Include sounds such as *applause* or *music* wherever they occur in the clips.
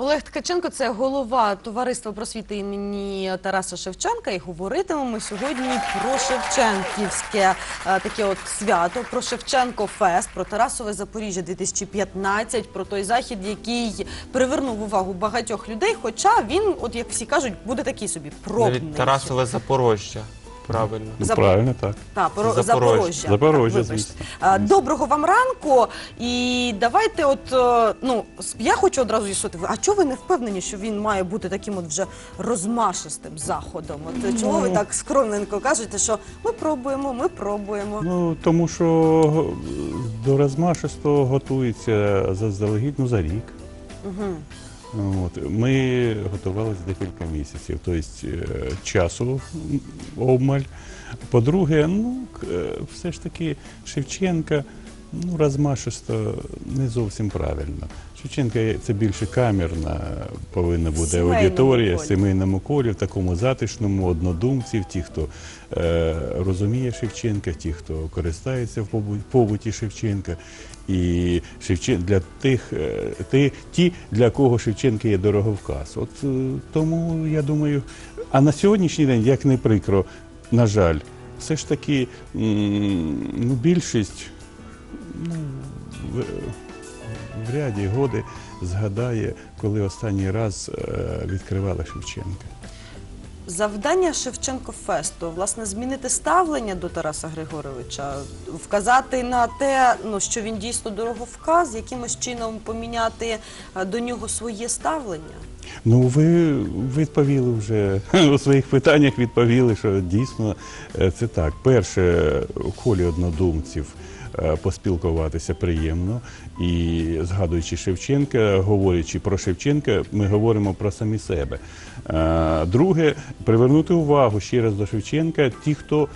Олег Ткаченко це голова товариства просвіти імені Тараса Шевченка. І говоритимемо сьогодні про Шевченківське е, таке от свято, про Шевченко Фест, про Тарасове Запоріжжя 2015, про той захід, який привернув увагу багатьох людей. Хоча він, от як всі кажуть, буде такий собі пробний. Навіть Тарасове Запорожжя. Правильно. Ну, Зап- правильно так. Так, про Запорожжя. Запорожжя. Запорожжя, Так, вибачте. звісно. А, Доброго вам ранку. І давайте, от е, ну с- я хочу одразу з'ясувати, ви- а чого ви не впевнені, що він має бути таким от вже розмашистим заходом? От е, чого ви так скромненько кажете, що ми пробуємо, ми пробуємо. Ну тому що до розмашистого готується заздалегідь ну, за рік. Угу. От. Ми готувалися декілька місяців, тобто е, часу обмаль. По-друге, ну е, все ж таки Шевченка ну, розмашисто не зовсім правильно. Шевченка це більше камерна повинна бути Сімейному аудиторія, колі. сімейному колі, в такому затишному, однодумців, ті, хто е, розуміє Шевченка, ті, хто користається в побу- побуті Шевченка. І Шевчен... для тих, е, ти, ті, для кого Шевченка є дороговказ. От е, тому я думаю, а на сьогоднішній день, як не прикро, на жаль, все ж таки ну, більшість ну, в, ряді годи згадає, коли останній раз е, відкривала Шевченка. Завдання Шевченко Фесту власне змінити ставлення до Тараса Григоровича, вказати на те, ну що він дійсно дороговказ, якимось чином поміняти е, до нього своє ставлення. Ну, ви відповіли вже *laughs* у своїх питаннях відповіли, що дійсно е, це так. Перше, у колі однодумців поспілкуватися приємно. І згадуючи Шевченка, говорячи про Шевченка, ми говоримо про самі себе. Е, Друге, привернути увагу ще раз до Шевченка, ті, хто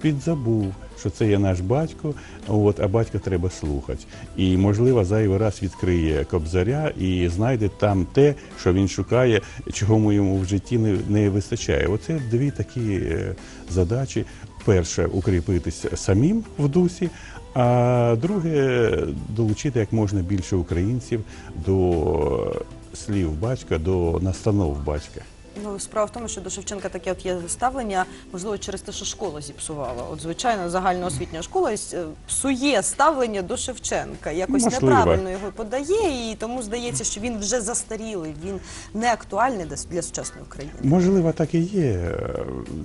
підзабув, що це є наш батько, от, а батька треба слухати. І, можливо, зайвий раз відкриє кобзаря і знайде там те, що він шукає, чого ми йому в житті не, не вистачає. Оце дві такі е, задачі. Перше укріпитися самим в дусі, а друге долучити як можна більше українців до слів батька, до настанов батька. Ну, справа в тому, що до Шевченка таке от є ставлення, можливо, через те, що школа зіпсувала. От, звичайно, загальноосвітня школа е, псує ставлення до Шевченка, якось Можливо. неправильно його подає, і тому здається, що він вже застарілий, він не актуальний для, для сучасної України. Можливо, так і є.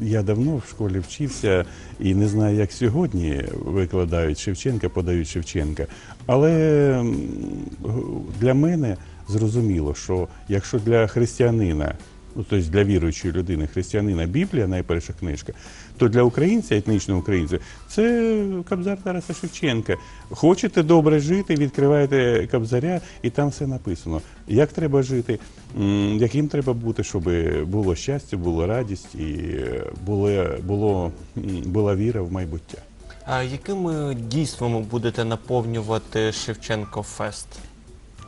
Я давно в школі вчився і не знаю, як сьогодні викладають Шевченка, подають Шевченка. Але м, для мене зрозуміло, що якщо для християнина, ну тобто для віруючої людини, християнина Біблія найперша книжка, то для українця, етнічного українця, це Кобзар Тараса Шевченка. Хочете добре жити, відкриваєте Кобзаря, і там все написано. Як треба жити, яким треба бути, щоб було щастя, була радість і е, було, було, була віра в майбуття. А якими дійствами будете наповнювати Шевченко Фест?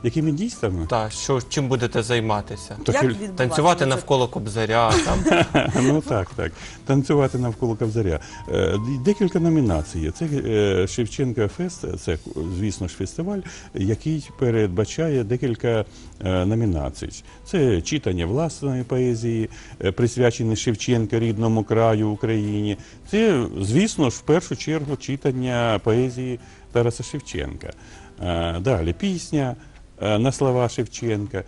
Якими дійствами? Та що чим будете займатися? Так, Як? Танцювати навколо кобзаря, там *laughs* Ну так, так. Танцювати навколо Кобзаря. Е, Декілька номінацій. є. Це е, Шевченка Фест, це, звісно ж, фестиваль, який передбачає декілька е, номінацій. Це читання власної поезії, е, присвячене Шевченка рідному краю Україні. Це, звісно ж, в першу чергу читання поезії Тараса Шевченка. Е, Далі пісня на слова Шевченка, е,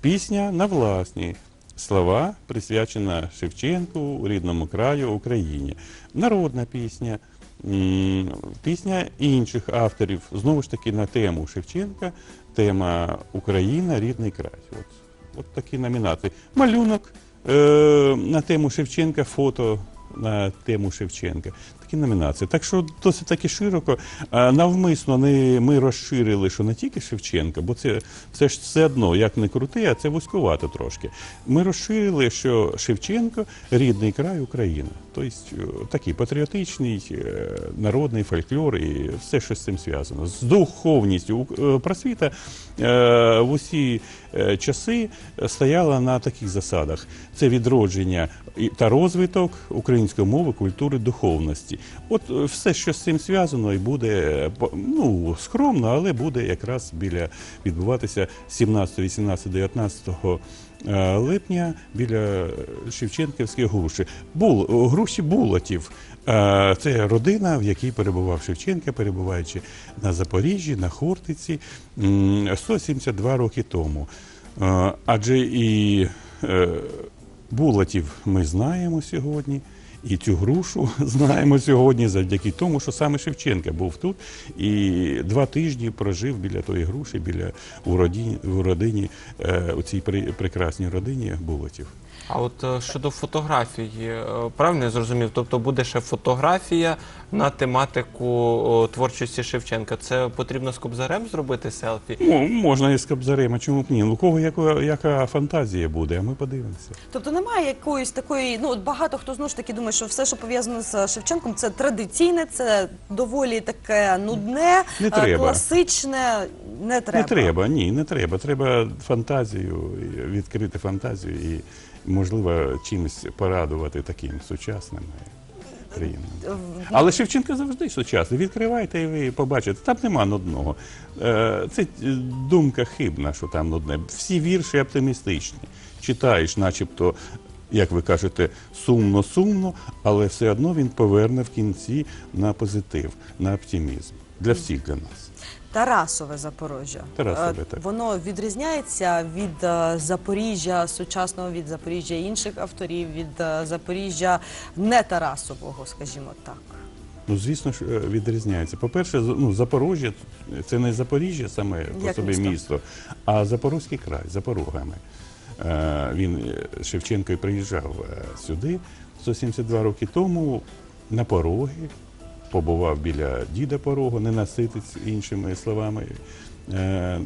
пісня на власні. Слова присвячена Шевченку, рідному краю, Україні. Народна пісня, пісня інших авторів, знову ж таки на тему Шевченка, тема Україна, рідний край. От, от такі номінації. Малюнок е, на тему Шевченка, фото на тему Шевченка. Такі номінації. Так що досить таки широко. Навмисно не ми розширили, що не тільки Шевченка, бо це все ж все одно, як не крути, а це вузькувато трошки. Ми розширили, що Шевченко рідний край Україна. тобто е, такий патріотичний, е, народний фольклор і все, що з цим зв'язано. З духовністю Е, просвіта в усі часи стояла на таких засадах: це відродження та розвиток української мови, культури, духовності. От е, все, що з цим зв'язано, і буде е, ну, скромно, але буде якраз біля відбуватися 17, 18, 19 е, липня біля Шевченківської груші. Бул, груші Булатів. Е, Це родина, в якій перебував Шевченка, перебуваючи на Запоріжжі, на Хортиці м, 172 роки тому. Е, Адже і е, Булатів ми знаємо сьогодні. І цю грушу *laughs* знаємо сьогодні завдяки тому, що саме Шевченка був тут і два тижні прожив біля тої груші, біля у родині, у родині е, у цій прекрасній родині Булатів. А от е, щодо фотографії, е, правильно я зрозумів? Тобто буде ще фотографія на тематику творчості Шевченка. Це потрібно з Кобзарем зробити селфі? Ну, можна і з Кобзарем, а чому б ні? Ну, У кого яка, яка фантазія буде, а ми подивимося. Тобто немає якоїсь такої, ну от багато хто знову ж таки думає, що все, що пов'язано з Шевченком, це традиційне, це доволі таке нудне, Не е, треба. класичне. Не треба. Не треба, ні, не треба. Треба фантазію, відкрити фантазію і, можливо, чимось порадувати таким сучасним і Але Шевченко завжди сучасний. Відкривайте і ви побачите. Там нема нудного. Е, Це е, думка хибна, що там нудне. Всі вірші оптимістичні. Читаєш, начебто, як ви кажете, сумно-сумно, але все одно він поверне в кінці на позитив, на оптимізм. Для всіх для нас. Тарасове Запоріжжя. Тарасове, Е, так. Воно відрізняється від е, Запоріжжя сучасного, від Запоріжжя інших авторів, від е, Запоріжжя не Тарасового, скажімо так. Ну, звісно ж, відрізняється. По-перше, ну, Запоріжжя це не Запоріжжя саме по Як собі місто? місто, а Запорозький край, за порогами. Е, Він е, Шевченко і приїжджав е, сюди. 172 роки тому на пороги, побував біля діда порогу, не наситить іншими словами. Е, е,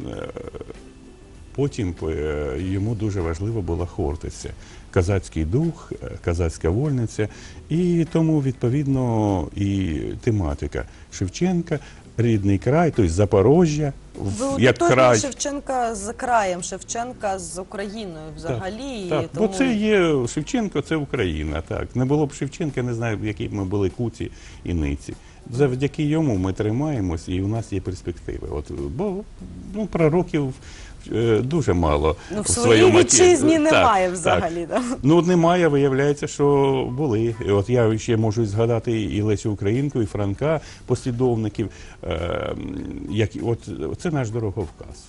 Потім е, йому дуже важливо була Хортиця, казацький дух, е, казацька вольниця, і тому відповідно і тематика Шевченка, рідний край, тобто Запорожжя, Ви як край. Шевченка з краєм, Шевченка з Україною взагалі. Так, Так, тому... бо це є Шевченко, це Україна. Так не було б Шевченка, не знаю, які б ми були куці і ниці. Завдяки йому ми тримаємось, і у нас є перспективи. От бо ну пророків е, дуже мало Ну, в в своїй вітчизні тілі. немає Так, взагалі. так. Да? Ну, немає, виявляється, що були. От я ще можу згадати і Лесю Українку, і Франка, послідовників. Е, які, от, це наш дороговказ.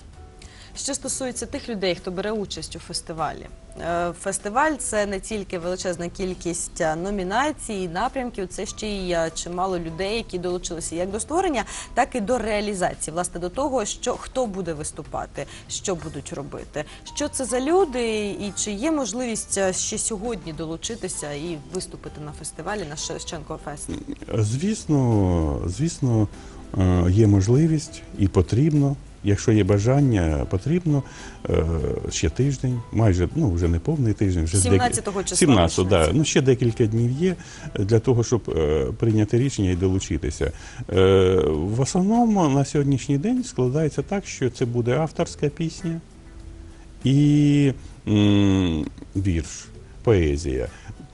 Що стосується тих людей, хто бере участь у фестивалі, Е, фестиваль це не тільки величезна кількість е, номінацій, напрямків, це ще й е, чимало людей, які долучилися як до створення, так і до реалізації. Власне, до того, що хто буде виступати, що будуть робити, що це за люди, і чи є можливість ще сьогодні долучитися і виступити на фестивалі на Шевченко Фест. Звісно, звісно, є можливість і потрібно. Якщо є бажання, потрібно е, ще тиждень, майже ну вже не повний тиждень, вже 17-го числа 17, да, ну ще декілька днів є для того, щоб е, прийняти рішення і долучитися. Е, в основному на сьогоднішній день складається так, що це буде авторська пісня і вірш, поезія.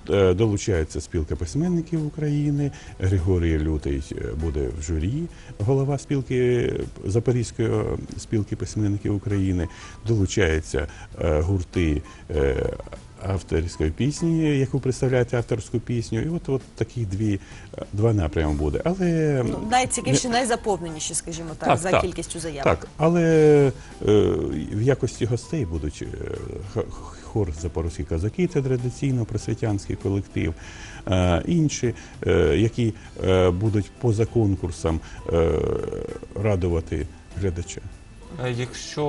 Е, Долучається спілка письменників України. Григорій Лютий е, буде в журі, голова спілки Запорізької е, спілки письменників України. Долучаються гурти авторської пісні, яку представляють авторську пісню. І от, от такі дві, два напрями буде. Але Ну, найцікавіші, найзаповненіші, скажімо так, Так, за так. кількістю заявок. так, але е, в якості гостей будуть е, хор Запорозькі казаки, це традиційно просвітянський колектив, е, інші, е, які е, будуть поза конкурсом радувати глядача. Е, Якщо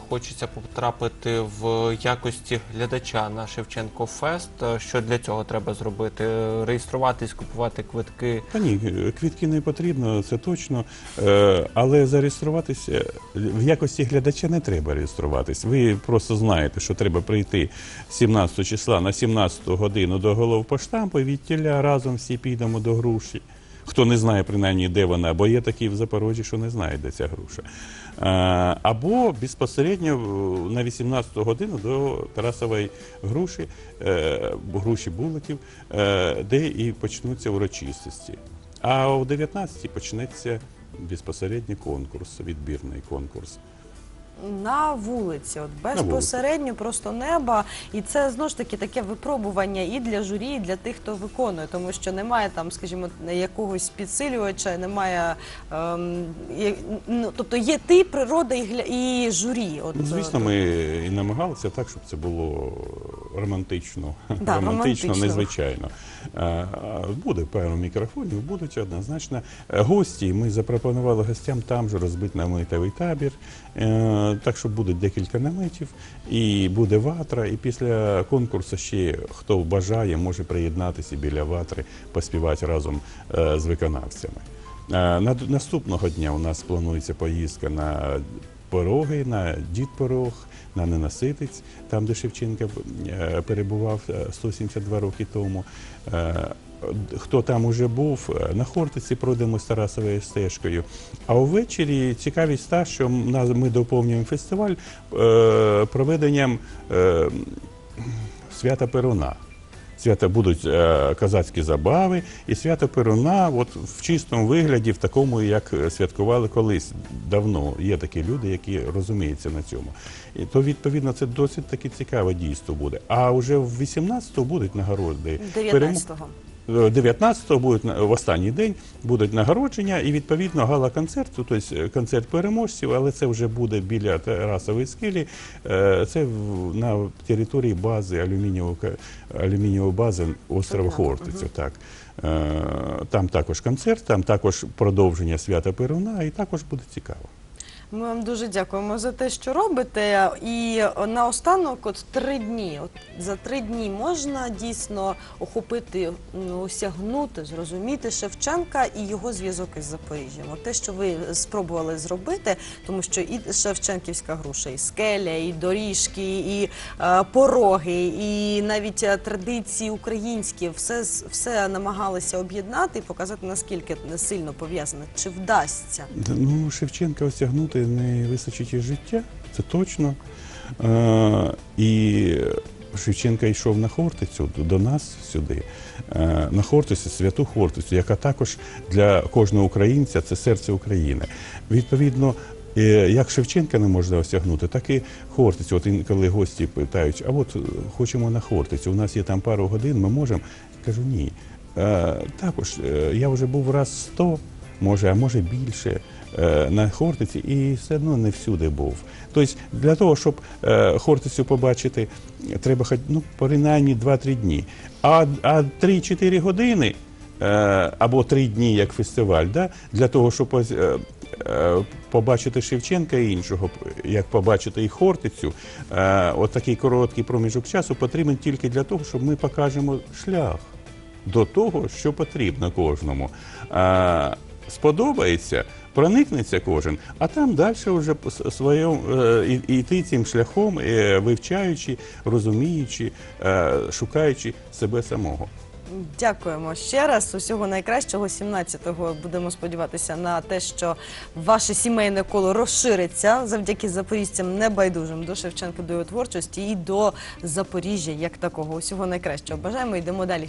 е, хочеться потрапити в якості глядача на Шевченко Фест, е, що для цього треба зробити? Реєструватись, купувати квитки. Та ні, квітки не потрібно, це точно. Але зареєструватися в якості глядача не треба реєструватись. Ви просто знаєте, що треба прийти 17 числа на 17 годину до головпоштампу, і відтіля разом всі підемо до груші. Хто не знає принаймні, де вона, бо є такі в Запорожі, що не знає, де ця груша. Е, Або безпосередньо на 18 годину до Тарасової груші, е, груші буликів, е, де і почнуться урочистості. А о 19 почнеться безпосередній конкурс, відбірний конкурс. На вулиці, от безпосередньо просто неба, і це знову ж таки таке випробування і для журі, і для тих, хто виконує, тому що немає там, скажімо, якогось підсилювача, немає ем, є- ну, тобто є ти, природа і, гля, і журі. От, Ну, звісно, е, ми і намагалися так, щоб це було романтично, Да, *laughs* романтично, незвичайно. Е, Буде пару мікрофонів, будуть однозначно. Гості ми запропонували гостям там же розбити наметовий табір. Е, Так що буде декілька наметів, і буде ватра. І після конкурсу ще хто бажає, може приєднатися біля ватри, поспівати разом е, з виконавцями. Наступного дня у нас планується поїздка на Пороги, на Дід Порог, на Ненаситець, там, де Шевченка е, перебував е, 172 роки тому. Е, Хто там уже був, е, на Хортиці пройдемо з Тарасовою стежкою. А увечері цікавість та, що ми доповнюємо фестиваль е, проведенням е, свята Перуна. Свята будуть е, козацькі забави, і свято Перуна, от в чистому вигляді, в такому, як е, святкували колись давно. Є такі люди, які розуміються на цьому. І то відповідно це досить таки цікаве дійство буде. А вже в 18-го будуть нагороди. 19-го. 19-го будуть в останній день будуть нагородження і відповідно гала-концерт, тобто концерт переможців, але це вже буде біля Тарасової скелі. Е, Це на території бази алюмінієвої алюмінієвої бази острова Хортиця. Так Е, там також концерт, там також продовження свята Перуна, і також буде цікаво. Ми вам дуже дякуємо за те, що робите. І наостанок, от три дні. От за три дні можна дійсно охопити, ну, осягнути, зрозуміти Шевченка і його зв'язок із Запоріжжям. От те, що ви спробували зробити, тому що і Шевченківська груша, і скеля, і доріжки, і е, пороги, і навіть е, традиції українські, все все намагалися об'єднати і показати наскільки сильно пов'язане. Чи вдасться? Ну, Шевченка осягнути не вистачить і життя, це точно. Е, і Шевченка йшов на Хортицю до- нас сюди, е, на Хортицю, святу Хортицю, яка також для кожного українця це серце України. Відповідно, е, як Шевченка не можна осягнути, так і Хортицю. От інколи гості питають, а от хочемо на Хортицю, у нас є там пару годин, ми можемо. Кажу, ні. Також я вже був раз сто, може, а може більше на Хортиці і все одно не всюди був. Тобто для того, щоб е, Хортицю побачити, треба ну, принаймні 2-3 дні. А, а 3-4 години е, або 3 дні як фестиваль, да, для того, щоб е, е, побачити Шевченка і іншого, як побачити і Хортицю, е, от такий короткий проміжок часу потрібен тільки для того, щоб ми покажемо шлях до того, що потрібно кожному. А, сподобається, проникнеться кожен, а там далі вже своєму е, йти цим шляхом, е, вивчаючи, розуміючи, е, шукаючи себе самого. Дякуємо ще раз. Усього найкращого. 17-го будемо сподіватися на те, що ваше сімейне коло розшириться завдяки запоріжцям небайдужим до Шевченка, до його творчості і до Запоріжжя як такого. Усього найкращого. Бажаємо. Йдемо далі.